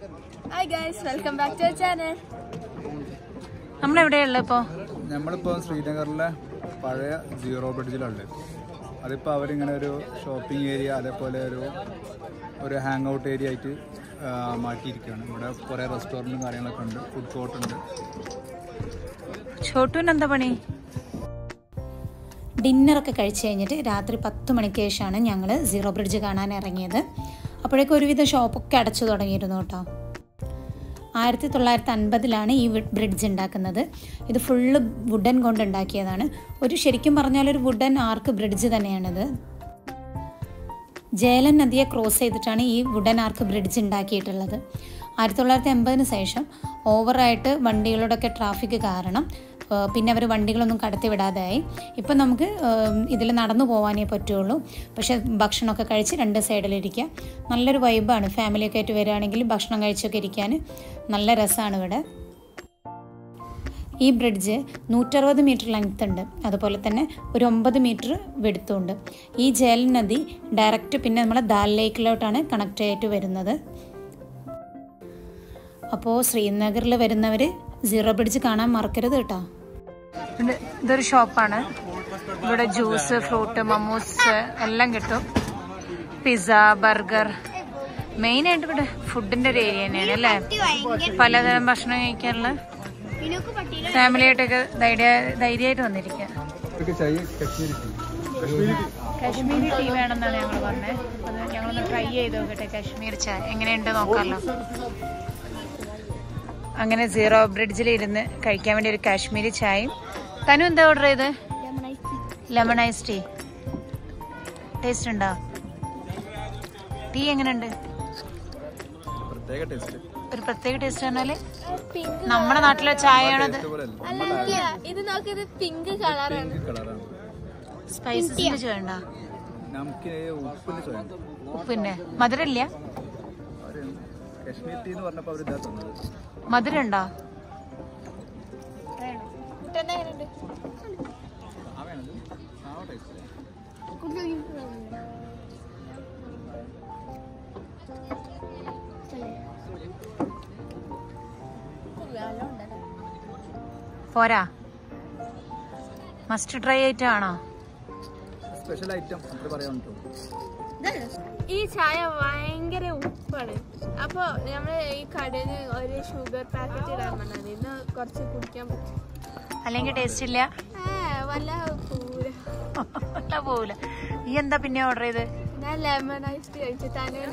Hi guys welcome back to channel നമ്മളെവിടെയുള്ള ഇപ്പോ? നമ്മളിപ്പോ ശ്രീനഗറിലെ പഴയ സീറോ ബ്രിഡ്ജിലുണ്ട് അതിപ്പോൾ അവരിങ്ങനെ ഒരു ഷോപ്പിംഗ് ഏരിയ അതേപോലെ ഒരു ഒരു ഹാങ് ഔട്ട് ഏരിയ ആയിട്ട് മാറ്റിയിരിക്കുകയാണ്. ഇവിടെ കുറേ റെസ്റ്റോറന്റും കാര്യങ്ങളൊക്കെ ഉണ്ട്. ഫുഡ് കോർട്ട് ഉണ്ട്. എന്താ പണി? ഡിന്നറൊക്കെ കഴിച്ച് കഴിഞ്ഞിട്ട് രാത്രി പത്ത് മണിക്ക് ശേഷമാണ് ഞങ്ങൾ സീറോ ബ്രിഡ്ജ് കാണാൻ ഇറങ്ങിയത്. അപ്പോഴേക്കും ഒരുവിധം ഷോപ്പൊക്കെ അടച്ചു തുടങ്ങിയിരുന്നു കേട്ടോ. ആയിരത്തി തൊള്ളായിരത്തി അൻപതിലാണ് ഈ ബ്രിഡ്ജ് ഉണ്ടാക്കുന്നത്. ഇത് ഫുള്ള് വുഡൻ കൊണ്ട് ഉണ്ടാക്കിയതാണ്. ഒരു ശരിക്കും പറഞ്ഞാൽ ഒരു വുഡൻ ആർക്ക് ബ്രിഡ്ജ് തന്നെയാണിത്. ജേലൻ നദിയെ ക്രോസ് ചെയ്തിട്ടാണ് ഈ വുഡൻ ആർക്ക് ബ്രിഡ്ജ് ഉണ്ടാക്കിയിട്ടുള്ളത്. ആയിരത്തി തൊള്ളായിരത്തി എൺപതിന് ശേഷം ഓവറായിട്ട് വണ്ടികളുടെയൊക്കെ ട്രാഫിക് കാരണം പിന്നെ അവർ വണ്ടികളൊന്നും കടത്തി വിടാതെയായി ഇപ്പം നമുക്ക് ഇതിൽ നടന്നു പോകാനേ പറ്റുള്ളൂ. പക്ഷേ ഭക്ഷണമൊക്കെ കഴിച്ച് രണ്ട് സൈഡിലിരിക്കുക നല്ലൊരു വൈബാണ്. ഫാമിലിയൊക്കെ ആയിട്ട് വരികയാണെങ്കിൽ ഭക്ഷണം കഴിച്ചൊക്കെ ഇരിക്കാൻ നല്ല രസമാണ് ഇവിടെ. ഈ ബ്രിഡ്ജ് നൂറ്ററുപത് മീറ്റർ ലെങ്ത് ഉണ്ട്. അതുപോലെ തന്നെ ഒരു ഒമ്പത് മീറ്റർ വെടുത്തുണ്ട് ഈ ജേൽ നദി ഡയറക്റ്റ് പിന്നെ നമ്മളെ ദാൽ ലേക്കിലോട്ടാണ് കണക്റ്റ് ആയിട്ട് വരുന്നത്. അപ്പോൾ ശ്രീനഗറിൽ വരുന്നവർ സീറോ ബ്രിഡ്ജ് കാണാൻ മറക്കരുത് കേട്ടോ. ഇതൊരു ഷോപ്പാണ്. ഇവിടെ ജ്യൂസ് ഫ്രൂട്ട് മമ്മൂസ് എല്ലാം കിട്ടും. Pizza burger. മെയിൻ ആയിട്ട് ഇവിടെ ഫുഡിന്റെ ഒരു ഏരിയ തന്നെയാണ് അല്ലേ? പലതരം ഭക്ഷണം കഴിക്കാനുള്ള ഇനൊക്കെ പട്ടിയില ഫാമിലി ആയിട്ടൊക്കെ ധൈര്യ- ധൈര്യമായിട്ട് വന്നിരിക്കുക ടീ കാശ്മീരി ടീ വേണമെന്നാണ് ഞങ്ങൾ പറഞ്ഞത് അത് ഞങ്ങളൊന്ന് ട്രൈ ചെയ്ത് നോക്കട്ടെ കാശ്മീർ ചായ എങ്ങനെയുണ്ട് നോക്കാമല്ലോ അങ്ങനെ സീറോ ബ്രിഡ്ജിൽ ഇരുന്ന് കഴിക്കാൻ വേണ്ടി ഒരു കാശ്മീരി ചായയും തനു എന്താ ഓർഡർ ചെയ്ത്? ലെമൺ ഐസ് ടീ ടേസ്റ്റ് ഉണ്ടോ? ടീ എങ്ങനെയുണ്ട്? പ്രത്യേക ടേസ്റ്റ് ഒരു പ്രത്യേക ടേസ്റ്റ് പറഞ്ഞാൽ നമ്മുടെ നാട്ടിലെ ചായയാണത്? ഇത് നോക്കിയത് പിങ്ക് കളറാണ്. സ്പൈസസിന്റെ ചുവ ഉണ്ടോ ഉപ്പിന്റെ മധുരല്ല കശ്മീർ പോരാ. മസ്റ്റ് ട്രൈ ഐറ്റം ആണോ? സ്പെഷ്യൽ ഐറ്റം ഈ ചായ ഭയങ്കര ഉപ്പാണ്. അപ്പൊ നമ്മൾ ഈ കടയിൽ ഒരു ഷുഗർ പാക്കറ്റ് ഇടാൻ പറഞ്ഞത് ഇന്ന് കുറച്ച് കുടിക്കാൻ പറ്റും. അല്ലെങ്കിൽ ടേസ്റ്റ് ഇല്ല? പോവൂല. പോവില്ല നീ എന്താ പിന്നെ ഓർഡർ ചെയ്ത്? ഞാൻ ലെമൺ ഐസ് ടീ കഴിച്ചു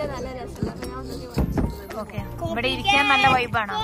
നല്ല രസമുള്ള അപ്പൊ ഞാൻ ഒന്നും വാങ്ങിച്ചു. ഓക്കെ ഇവിടെ ഇരിക്കാൻ നല്ല വൈബാണോ